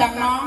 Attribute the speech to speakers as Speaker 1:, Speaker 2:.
Speaker 1: สั่งน้อง